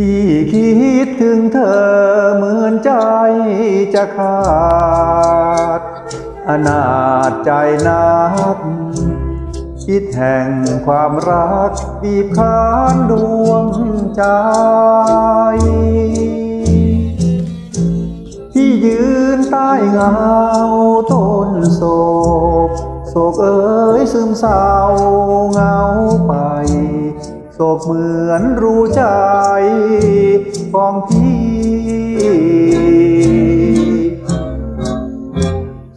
ที่คิดถึงเธอเหมือนใจจะขาด อนาจใจนัก คิดแห่งความรักบีบคั้นดวงใจ ที่ยืนใต้เงาต้นโศกโศกเอ๋ยซึมเศร้าเงาไป ศกเหมือนรู้ใจของพี่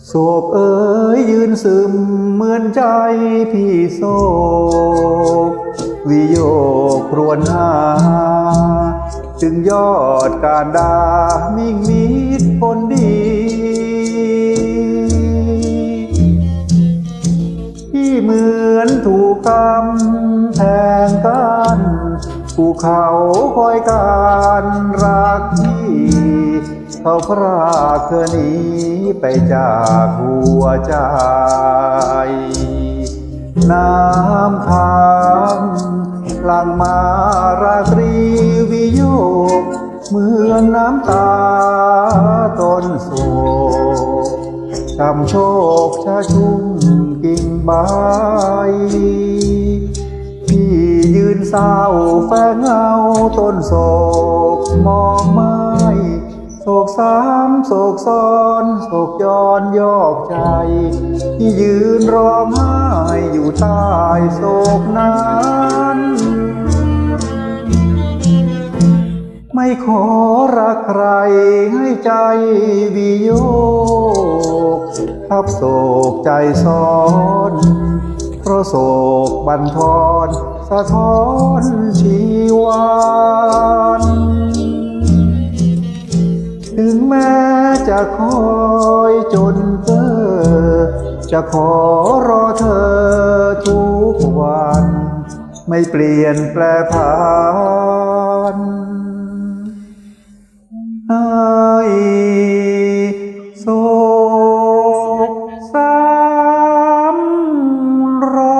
โศกเอ๋ยยืนซึมเหมือนใจพี่โศกวิโยครวนหา จึงยอดการดามิ่งมิดผลดีที่เหมือนถูกกำแทง กันภูเขาคอยการรักที่เขาพรากเธอหนีไปจากหัวใจ น้ำค้างหลังมาราตรีวิโยกเหมือนน้ำตาต้นโศกจำโชคชาชุ่มกิ่งใบพี่ เศร้าแฝงเงาต้นโศกมองไม้โศกสามโศกซ้อนโศกย้อนยอกใจ ที่ยืนร้องไห้อยู่ใต้โศกนั้นไม่ขอรักใครให้ใจวิโยกทับโศกใจซ้อน เพราะโศกบันทอน สะท้อนชีวานถึงแม้จะคอยจนเจอจะขอรอเธอทุกวัน ไม่เปลี่ยนแปลผันไอ้โศกสามรอ